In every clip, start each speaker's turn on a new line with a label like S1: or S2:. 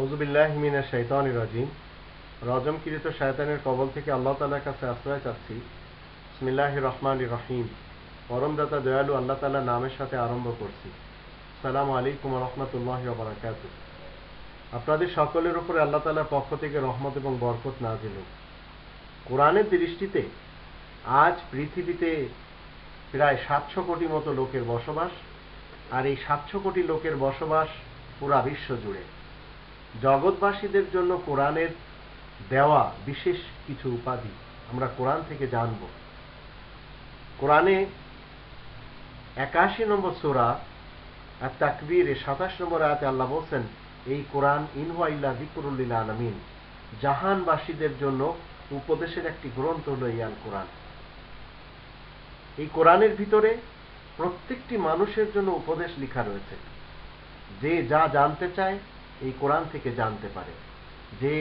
S1: ওজুবিল্লাহমিনা শৈতান রাজিম। রজমকৃত শয়তানের কবল থেকে আল্লাহ তালার কাছে আশ্রয় চাচ্ছি। ইসমিল্লাহ রহমান রহিম। পরমদাতা দয়ালু আল্লাহ তালার নামের সাথে আরম্ভ করছি। সালাম আলাইকুম রহমতুল্লাহ বারাকাত। আপনাদের সকলের উপরে আল্লাহ তালার পক্ষ থেকে রহমত এবং বরকত নাজিল কোরআনের দৃষ্টিতে আজ পৃথিবীতে প্রায় সাতশো কোটি মতো লোকের বসবাস, আর এই সাতশো কোটি লোকের বসবাস পুরা বিশ্ব জুড়ে। জগৎবাসীদের জন্য কোরআনের দেওয়া বিশেষ কিছু উপাধি। আমরা কোরআন থেকে জানব। কোরআনে একাশি নম্বর সোরা আর তাকবীরে সাতাশ নম্বর আয়াতে আল্লাহ বলছেন, এই কোরআন ইনহুয়া ইল্লা দিকুরুল্লিল আলমিন। জাহানবাসীদের জন্য উপদেশের একটি গ্রন্থ হল এই আল কোরআন এই কোরআনের ভিতরে প্রত্যেকটি মানুষের জন্য উপদেশ লেখা রয়েছে। যে যা জানতে চায় এই কোরআন থেকে জানতে পারে যে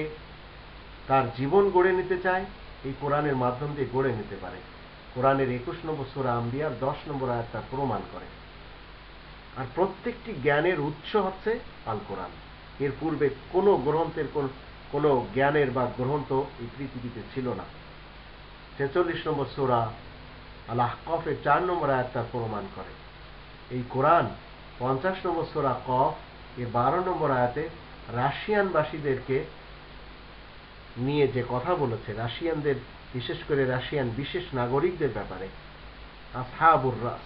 S1: তার জীবন গড়ে নিতে চায়, এই কোরআনের মাধ্যম দিয়ে গড়ে নিতে পারে। কোরআনের একুশ নম্বর সোরা আম্বিয়ার দশ নম্বর আয়াত তার প্রমাণ করে। আর প্রত্যেকটি জ্ঞানের উৎস হচ্ছে আল কোরআন এর পূর্বে কোনো গ্রন্থের কোনো জ্ঞানের বা গ্রন্থ এই পৃথিবীতে ছিল না। ছেচল্লিশ নম্বর সোরা আল্লাহ কফের চার নম্বর আয়াত তার প্রমাণ করে। এই কোরআন পঞ্চাশ নম্বর সোরা কফ এ বারো নম্বর আয়াতে রাশিয়ানবাসীদেরকে নিয়ে যে কথা বলেছে, রাশিয়ানদের, বিশেষ করে রাশিয়ান বিশেষ নাগরিকদের ব্যাপারে, আসহাবুর রাস।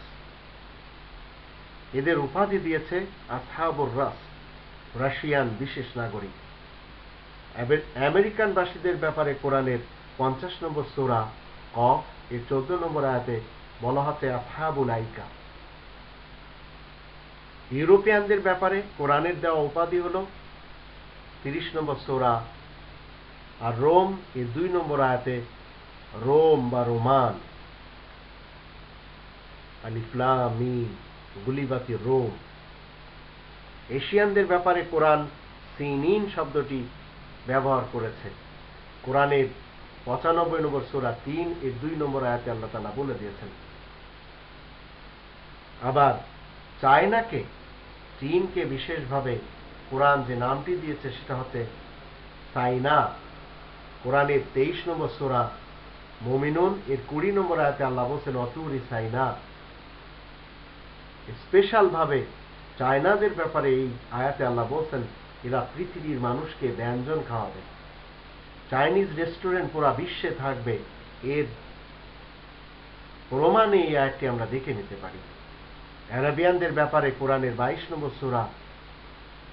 S1: এদের উপাধি দিয়েছে আসহাবুর রাস, রাশিয়ান বিশেষ নাগরিক। আমেরিকানবাসীদের ব্যাপারে কোরআনের পঞ্চাশ নম্বর সোরা ক, এর চোদ্দ নম্বর আয়াতে বলা হচ্ছে আসহাবুল আইকা। ইউরোপিয়ানদের ব্যাপারে কোরআনের দেওয়া উপাধি হল তিরিশ নম্বর সোরা আর রোম এর দুই নম্বর আয়াতে রোম বা রোমান। গুলিবাতি রোম। এশিয়ানদের ব্যাপারে কোরআন সিনিন শব্দটি ব্যবহার করেছে। কোরআনের পঁচানব্বই নম্বর সোরা তিন এর দুই নম্বর আয়াতে আল্লাহ তালা বলে দিয়েছেন। আবার চায়নাকে চীনকে বিশেষভাবে কোরআন যে নামটি দিয়েছে সেটা হচ্ছে সাইনা। কোরআনের তেইশ নম্বর সোরা মমিনুন, এর কুড়ি নম্বর আয়াতে আল্লাহ বলছেন, অতুরি সাইনা। স্পেশাল ভাবে চায়নাদের ব্যাপারে এই আয়াতে আল্লাহ বলছেন, এরা পৃথিবীর মানুষকে ব্যঞ্জন খাওয়াবে। চাইনিজ রেস্টুরেন্ট পুরা বিশ্বে থাকবে। এর প্রমাণে এই আয়াতটি আমরা দেখে নিতে পারি। অ্যারাবিয়ানদের ব্যাপারে কোরআনের বাইশ নম্বর সুরা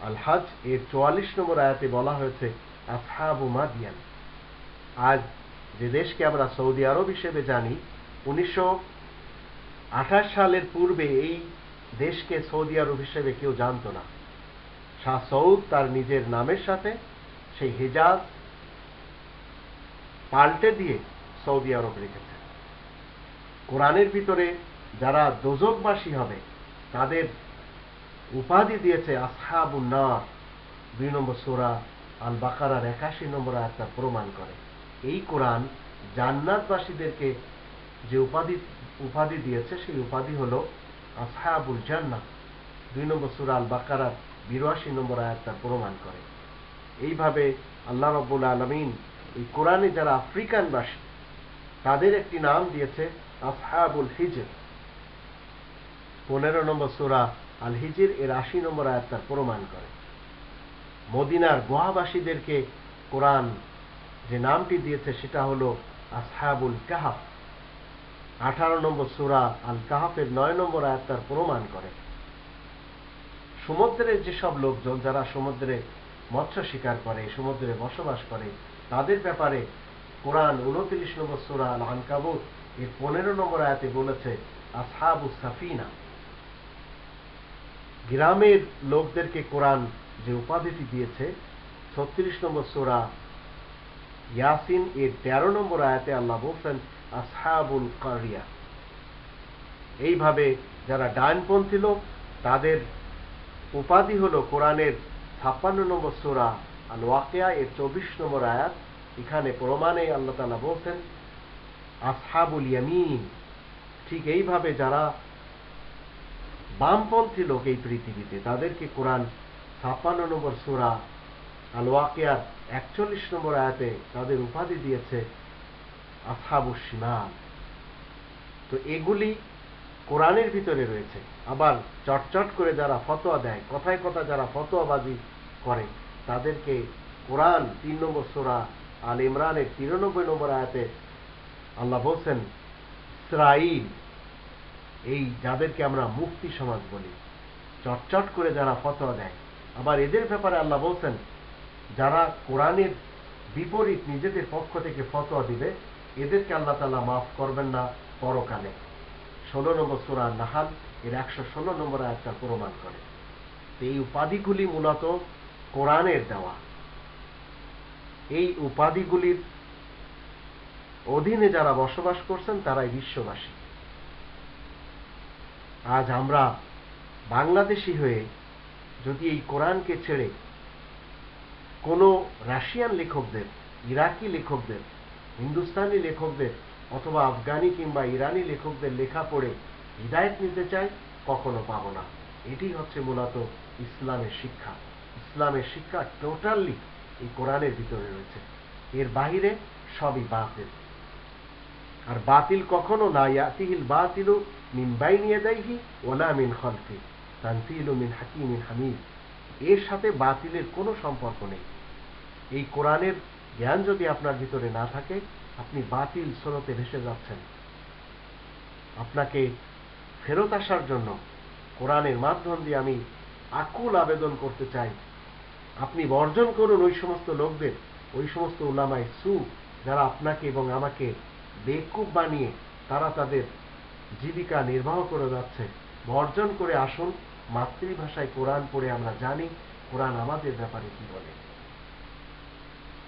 S1: আল হাজ এর চুয়াল্লিশ নম্বর আয়াতে বলা হয়েছে আসহাবু মাদিয়ান। আজ যে দেশকে আমরা সৌদি আরব হিসেবে জানি, উনিশশো আঠাশ সালের পূর্বে এই দেশকে সৌদি আরব হিসেবে কেউ জানত না। শাহ সৌদ তার নিজের নামের সাথে সেই হেজাজ পাল্টে দিয়ে সৌদি আরব রেখেছে। কোরআনের ভিতরে যারা দোজকবাসী হবে, তাদের উপাধি দিয়েছে আসহাবুন্নার দুই নম্বর সোরা আল বাকারার একাশি নম্বর আয়াতটা প্রমাণ করে। এই কোরআন জান্নাতবাসীদেরকে যে উপাধি উপাধি দিয়েছে, সেই উপাধি হল আসহাবুল জান্না দুই নম্বর সুরা আল বাকারার বিরাশি নম্বর আয়াতটা প্রমাণ করে। এইভাবে আল্লাহ রব্বুল আলমিন এই কোরআনে যারা আফ্রিকানবাসী, তাদের একটি নাম দিয়েছে আসহাবুল হিজর। পনেরো নম্বর সোরা আল হিজির এর আশি নম্বর আয়াত তার প্রমাণ করে। মদিনার গোহাবাসীদেরকে কোরআন যে নামটি দিয়েছে, সেটা হল আসহাবুল কাহাফ। আঠারো নম্বর সুরা আল কাহাফের নয় নম্বর আয়াত প্রমাণ করে। সমুদ্রের যেসব লোকজন, যারা সমুদ্রে মৎস্য শিকার করে, সমুদ্রে বসবাস করে, তাদের ব্যাপারে কোরআন উনত্রিশ নম্বর সুরা আল আনকাবুত এর পনেরো নম্বর আয়াতে বলেছে আসহাবু সাফিনা। গ্রামের লোকদেরকে কোরআন যে উপাধিটি দিয়েছে, ছত্রিশ নম্বর সোরা ইয়াসিন, এর তেরো নম্বর আয়াতে আল্লাহ বলছেন, আসহাবুল কারিয়া এইভাবে যারা ডানপন্থী লোক, তাদের উপাধি হল কোরআনের ছাপ্পান্ন নম্বর সোরা আল ওয়াকিয়া এর চব্বিশ নম্বর আয়াত। এখানে প্রমাণে আল্লাহ তালা বলছেন, আসহাবুল ইয়ামিন ঠিক এইভাবে যারা বামপন্থী লোক এই পৃথিবীতে, তাদেরকে কোরআন ছাপ্পান্ন নম্বর সুরা আল ওয়াকিয়ার একচল্লিশ নম্বর আয়াতে তাদের উপাধি দিয়েছে সীমাল তো এগুলি কোরআনের ভিতরে রয়েছে। আবার চটচট করে যারা ফতোয়া দেয়, কথায় কথা যারা ফতোয়াবাজি করে, তাদেরকে কোরআন তিন নম্বর সোরা আল ইমরানের তিরানব্বই নম্বর আয়াতে আল্লাহ বলছেন ইসরাইল এই যাদেরকে আমরা মুক্তি সমাজ বলি। চটচট করে যারা ফতোয়া দেয়। আবার এদের ব্যাপারে আল্লাহ বলছেন, যারা কোরআনের বিপরীত নিজেদের পক্ষ থেকে ফতোয়া দিবে, এদেরকে আল্লাহ তালা মাফ করবেন না পরকালে। ষোলো নম্বর সুরা নাহাল, এর একশো ষোলো নম্বর আয়াতটা প্রমাণ করে। তো এই উপাধিগুলি মূলত কোরআনের দেওয়া। এই উপাধিগুলির অধীনে যারা বসবাস করছেন, তারাই বিশ্ববাসী। আজ আমরা বাংলাদেশি হয়ে যদি এই কোরআনকে ছেড়ে কোনো রাশিয়ান লেখকদের, ইরাকি লেখকদের, হিন্দুস্তানি লেখকদের অথবা আফগানি কিংবা ইরানি লেখকদের লেখা পড়ে হৃদায়ত নিতে চাই, কখনো পাবো না। এটি হচ্ছে মূলত ইসলামের শিক্ষা। ইসলামের শিক্ষা টোটালি এই কোরআনের ভিতরে রয়েছে। এর বাহিরে সবই বাতিল। আর বাতিল কখনো না ইয়াতিহিল বাতিলু মিন মিন মিন হামিদ। এর সাথে বাতিলের কোনো সম্পর্ক নেই। এই কোরআনের জ্ঞান যদি আপনার ভিতরে না থাকে, আপনি বাতিল স্রোতে ভেসে যাচ্ছেন। আপনাকে ফেরত আসার জন্য কোরআনের মাধ্যম দিয়ে আমি আকুল আবেদন করতে চাই। আপনি বর্জন করুন ওই সমস্ত লোকদের, ওই সমস্ত উলামায় সু, যারা আপনাকে এবং আমাকে বেকুব বানিয়ে তারা তাদের জীবিকা নির্বাহ করে যাচ্ছে। বর্জন করে আসুন, মাতৃভাষায় কোরআন পড়ে আমরা জানি, কোরআন আমাদের ব্যাপারে কি বলে।